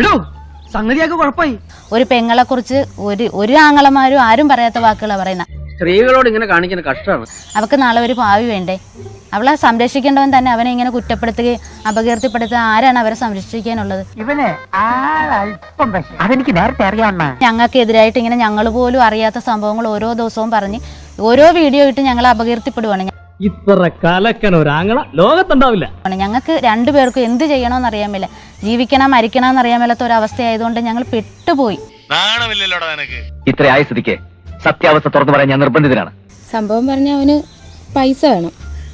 എടോ സംഗതിയൊക്കെ കുഴപ്പമായി. ഒരു പെങ്ങളെ കുറിച്ച് ഒരു ഒരു ആങ്ങളമാരും ആരും പറയാത്ത വാക്കുകളാണ് പറയുന്നത് സ്ത്രീകളോട് ഇങ്ങനെ കാണിക്കുന്ന കഷ്ടമാണ്. അവക്ക് നാളെ ഒരു ഭാവി വേണ്ടേ? അവളെ സംരക്ഷിക്കേണ്ടവൻ തന്നെ അവനെ ഇങ്ങനെ കുറ്റപ്പെടുത്തുകയും അപകീർത്തിപ്പെടുത്തുക ആരാണ് അവരെ സംരക്ഷിക്കാനുള്ളത്? ഇവനെ എതിരായിട്ട് അതെനിക്ക് നേരത്തെ അറിയാവുന്ന ഞങ്ങൾക്കെതിരായിട്ട് ഇങ്ങനെ ഞങ്ങൾ പോലും അറിയാത്ത സംഭവങ്ങൾ ഓരോ ദിവസവും പറഞ്ഞ് ഓരോ വീഡിയോ ഇട്ട് ഞങ്ങൾ അപകീർത്തിപ്പെടുവാണ്. ഇത്ര കലക്കൻ ഒരാങ്ങള ലോകത്തുണ്ടാവില്ല. ഞങ്ങൾക്ക് രണ്ടുപേർക്കും എന്ത് ചെയ്യണമെന്ന് അറിയാൻ മേല. ജീവിക്കണം മരിക്കണം എന്നറിയാൻ മേലാത്ത ഒരു അവസ്ഥയായതുകൊണ്ട് ഞങ്ങൾ പെട്ടുപോയി. നാണമില്ലല്ലോടാ നിനക്ക്. ഇത്ര ആയ സ്ഥിതിക്ക് സത്യാവസ്ഥ തുറന്നു പറയാൻ ഞാൻ നിർബന്ധിതനാണ്. സംഭവം പറഞ്ഞ അവന് പൈസ വേണം.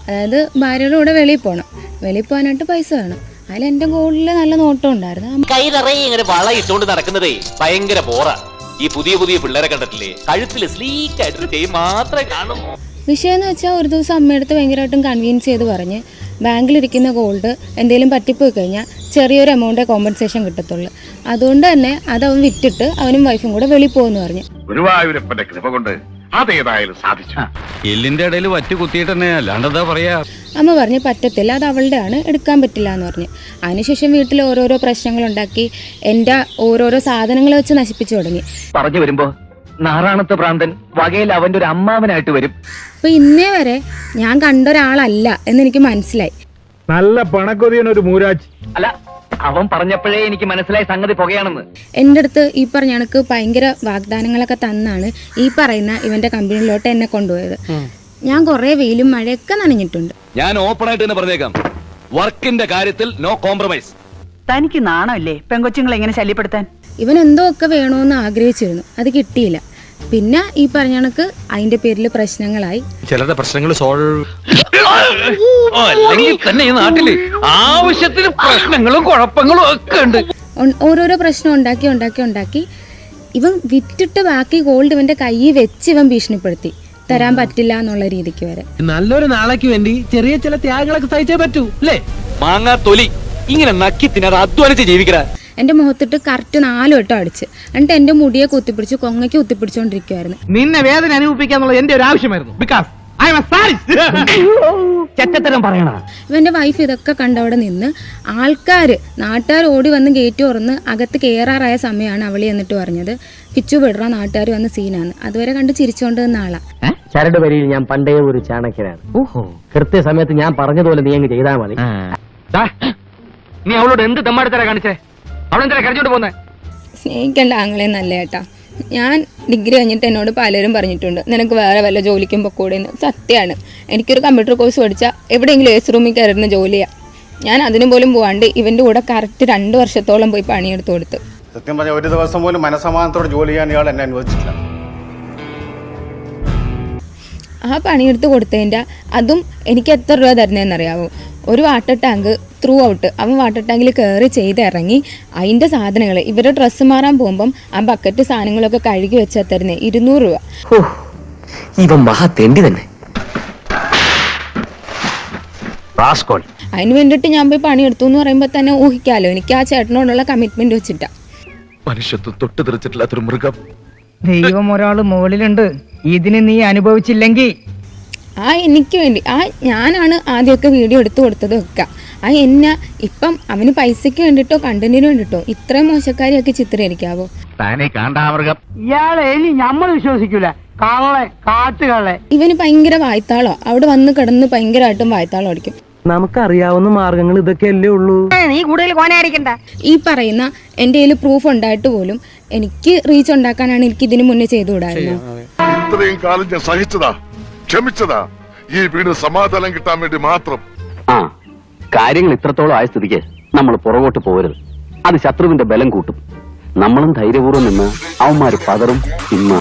അതായത് ഭാര്യയുടെ കൂടെ വെളിയിൽ പോകണം വെളിയിൽ പോകാനായിട്ട് പൈസ വേണം. അതിൽ എന്റെ ഗോൾഡിൽ നല്ല നോട്ടം ഉണ്ടായിരുന്നു. കൈ നിറയെ ഇങ്ങനെ വള ഇട്ടുകൊണ്ട് നടക്കുന്നതേ ഭയങ്കര ബോറാ ഈ പുതിയ പുതിയ പിള്ളേരെ കണ്ടിട്ടില്ലേ? കഴുത്തിൽ സ്ലീക്ക് ആയിട്ടൊരു ചെയിൻ മാത്രമേ കാണൂ വിഷയം എന്ന് വെച്ചാൽ ഒരു ദിവസം അമ്മയടുത്ത് ഭയങ്കരമായിട്ടും കൺവീൻസ് ചെയ്ത് പറഞ്ഞ് ബാങ്കിലിരിക്കുന്ന ഗോൾഡ് എന്തെങ്കിലും പറ്റിപ്പോയി കഴിഞ്ഞാൽ ചെറിയൊരു എമൗണ്ടേ കോമ്പൻസേഷൻ കിട്ടത്തുള്ളൂ. അതുകൊണ്ട് തന്നെ അത് അവൻ വിറ്റിട്ട് അവനും വൈഫും കൂടെ വെളിയിൽ പോകുമെന്ന് പറഞ്ഞു. ഗുരുവായൂരപ്പന്റെ കൃപ കൊണ്ട് അതേതായാലും സാധിച്ചു. എല്ലിന്റെ ഇടയിൽ വറ്റ് കുത്തിയിട്ട് തന്നെ അല്ലാണ്ടെന്താ പറയാ. അമ്മ പറഞ്ഞു പറ്റത്തില്ല അത് അവളുടെ ആണ് എടുക്കാൻ പറ്റില്ല എന്ന് പറഞ്ഞു. അതിനുശേഷം വീട്ടിൽ ഓരോരോ പ്രശ്നങ്ങൾ ഉണ്ടാക്കി എന്റെ ഓരോരോ സാധനങ്ങൾ വെച്ച് നശിപ്പിച്ചു തുടങ്ങി. പറഞ്ഞു വരുമ്പോ നാറാണത്ത് പ്രാന്തൻ വകയിൽ അവന്റെ ഒരു അമ്മാവനായിട്ട് വരും. അപ്പോൾ ഇന്നേ വരെ ഞാൻ കണ്ട ഒരാളല്ല എന്ന് എനിക്ക് മനസ്സിലായി. നല്ല പണക്കൊതിയനൊരു മൂരാജ്. അല്ല അവൻ പറഞ്ഞപ്പോഴേ എനിക്ക് മനസ്സിലായ സംഗതി പുകയാണെന്ന്. എന്റെ അടുത്ത് ഈ പറഞ്ഞ കണക്ക് ഭയങ്കര വാഗ്ദാനങ്ങളൊക്കെ തന്നാണ് ഈ പറയുന്ന ഇവന്റെ കമ്പനിയിലോട്ട് എന്നെ കൊണ്ടുപോയത്. ഞാൻ കുറേ വെയിലും മഴയൊക്കെ നനഞ്ഞിട്ടുണ്ട്. ഞാൻ ഓപ്പൺ ആയിട്ട് തന്നെ പറഞ്ഞേക്കാം. വർക്കിന്റെ കാര്യത്തിൽ നോ കോംപ്രമൈസ് തനിക്ക് നാണമല്ലേ പെങ്കൊച്ചുങ്ങളെ എങ്ങനെ ശല്യപ്പെടുത്താൻ? ഇവൻ എന്തോ ഒക്കെ വേണമെന്ന് ആഗ്രഹിച്ചിരുന്നു. അത് കിട്ടിയില്ല. പിന്നെ ഈ പറഞ്ഞ കണക്ക് അതിന്റെ പേരിൽ പ്രശ്നങ്ങളായി. ചിലരുടെ പ്രശ്നങ്ങൾ സോൾവ് അല്ലെങ്കിൽ തന്നെ ഈ നാട്ടിൽ ആവശ്യത്തിന് പ്രശ്നങ്ങളും കുഴപ്പങ്ങളും ഒക്കെ ഉണ്ട്. ഓരോരോ പ്രശ്നം ഉണ്ടാക്കി ഉണ്ടാക്കി ഉണ്ടാക്കി. ഇവൻ വിറ്റിട്ട് ബാക്കി ഗോൾഡ് ഇവന്റെ കയ്യിൽ വെച്ച് ഇവൻ ഭീഷണിപ്പെടുത്തി. തരാൻ പറ്റില്ല എന്നുള്ള രീതിക്ക് വരെ. നല്ലൊരു നാളേക്ക് വേണ്ടി ചെറിയ ചില ത്യാഗങ്ങളൊക്കെ സഹിച്ചേ പറ്റൂ അല്ലേ? മാങ്ങാ തൊലി. ഇങ്ങനെ നക്കി തിന്നാതെ അധ്വാനിച്ച് ജീവിക്കടാ. എന്റെ മുഖത്തിട്ട് കറക്റ്റ് നാല് വട്ടം അടിച്ച്. എന്നിട്ട് എന്റെ മുടിയെ കുത്തിപ്പിടിച്ച് കൊങ്ങയ്ക്ക് കുത്തിപ്പിടിച്ചോണ്ടിരിക്കുവായിരുന്നു. നിന്നെ വേദന അനുഭവിക്കാന്നുള്ളത് എന്റെ ഒരു ആവശ്യമായിരുന്നു. ബിക്കോസ് ഐ എം ചെറ്റത്തരം പറയണ ഇവന്റെ വൈഫ് ഇതൊക്കെ കണ്ടവിടെ നിന്ന് ആൾക്കാര് നാട്ടുകാർ ഓടി വന്ന് ഗേറ്റ് തുറന്ന് അകത്ത് കയറാറായ സമയമാണ് അവളി എന്നിട്ട് പറഞ്ഞത് പിച്ചു വിടറ നാട്ടുകാർ വന്ന് സീനാണ് അതുവരെ കണ്ട് ചിരിച്ചോണ്ട് നിന്ന ആളാ. ചരട് വരിയിൽ ഞാൻ പണ്ടേ ഒരു ചാണക്യനാണ്. ഓഹോ. കൃത്യസമയത്ത് ഞാൻ പറഞ്ഞതുപോലെ നീ അങ്ങ് ചെയ്താൽ മതി. നീ അവളോട് എന്ത് തെമ്മാടിത്തര കാണിച്ചേ? അവളെന്തര കരഞ്ഞോണ്ട് പോന്നെ? സ്നേഹിക്കണ്ട ആങ്ങളെ നല്ല ഏട്ടാ. ഞാൻ ഡിഗ്രി കഴിഞ്ഞിട്ട് എന്നോട് പലരും പറഞ്ഞിട്ടുണ്ട് നിനക്ക് വേറെ വല്ല ജോലിക്കും പൊക്കൂടെന്ന്. സത്യമാണ് എനിക്കൊരു കമ്പ്യൂട്ടർ കോഴ്സ് പഠിച്ചാൽ എവിടെയെങ്കിലും എസ് റൂമിൽ കയറുന്ന ജോലിയാണ് ഞാൻ അതിനു പോലും പോവാണ്ട് ഇവന്റെ കൂടെ കറക്റ്റ് രണ്ട് വർഷത്തോളം പോയി പണിയെടുത്ത് കൊടുത്തു. സത്യം പറഞ്ഞാൽ ഒരു ദിവസം പോലും മനസമാധാനത്തോടെ ജോലി ചെയ്യാൻ ഇയാൾ എന്നെ അനുവദിച്ചില്ല ആ പണിയെടുത്ത് കൊടുത്തതിന്റെ അതും എനിക്ക് എത്ര രൂപ തരുന്നതെന്നറിയാവോ ഒരു വാട്ടർ ടാങ്ക് ത്രൂ ഔട്ട് അവൻ വാട്ടർ ടാങ്കിൽ കയറി ചെയ്ത് ഇറങ്ങി. അതിന്റെ സാധനങ്ങൾ ഇവരുടെ ഡ്രസ്സ് മാറാൻ പോകുമ്പം ആ ബക്കറ്റ് സാധനങ്ങളൊക്കെ കഴുകി വെച്ചാൽ തരുന്നത് ഇരുന്നൂറ് രൂപ. ഇവൻ മഹാ തെണ്ടി തന്നെ. റാസ്കോൾ. അതിന് വേണ്ടിട്ട് ഞാൻ പോയി പണിയെടുത്തു എന്ന് പറയുമ്പോൾ തന്നെ ഊഹിക്കാലോ എനിക്ക് ആ ചേട്ടനോടുള്ള കമ്മിറ്റ്മെന്റ് വെച്ചിട്ടാ. മനുഷ്യത്വം തൊട്ട് തെറിച്ചിട്ടില്ലാത്തൊരു മൃഗം. ദൈവം ഒരാൾ മുകളിലുണ്ട്. ഇതിന് നീ അനുഭവിച്ചില്ലെങ്കിൽ ആ എനിക്ക് വേണ്ടി. ആ ഞാനാണ് ആദ്യമൊക്കെ വീഡിയോ എടുത്തു കൊടുത്തതൊക്കെ ആ എന്നെ ഇപ്പം അവന് പൈസയ്ക്ക് വേണ്ടിയിട്ടോ കണ്ടന്റിന് വേണ്ടിയിട്ടോ ഇത്രയും മോശക്കാരിയൊക്കെ ചിത്രീകരിക്കാവോ? വിശ്വസിക്കൂല. ഇവന് ഭയങ്കര വായ്ത്താളോ? അവിടെ വന്ന് കിടന്ന് ഭയങ്കരമായിട്ടും വായ്ത്താളോ അടിക്കും. നമുക്കറിയാവുന്ന മാർഗങ്ങൾ ഇതൊക്കെയല്ലേ ഉള്ളൂ. നീ കൂടുതൽ കോനായിരിക്കണ്ട. ഈ പറയുന്ന എന്റെ കയ്യിൽ പ്രൂഫ് ഉണ്ടായിട്ട് പോലും എനിക്ക് റീച്ച് ഉണ്ടാക്കാനാണ് എനിക്ക് ഇതിനു മുന്നേ ചെയ്തു ഇത്രയും കാലം ഞാൻ സഹിച്ചതാ. ക്ഷമിച്ചതാ. ഈ വീട് സമാധാനം കിട്ടാൻ വേണ്ടി മാത്രം. ആ കാര്യങ്ങൾ ഇത്രത്തോളം ആയ സ്ഥിതിക്ക് നമ്മൾ പുറകോട്ട് പോകരുത്. അത് ശത്രുവിന്റെ ബലം കൂട്ടും. നമ്മളും ധൈര്യപൂർവം നിന്ന് അവന്മാര് പതറും ഇന്ന്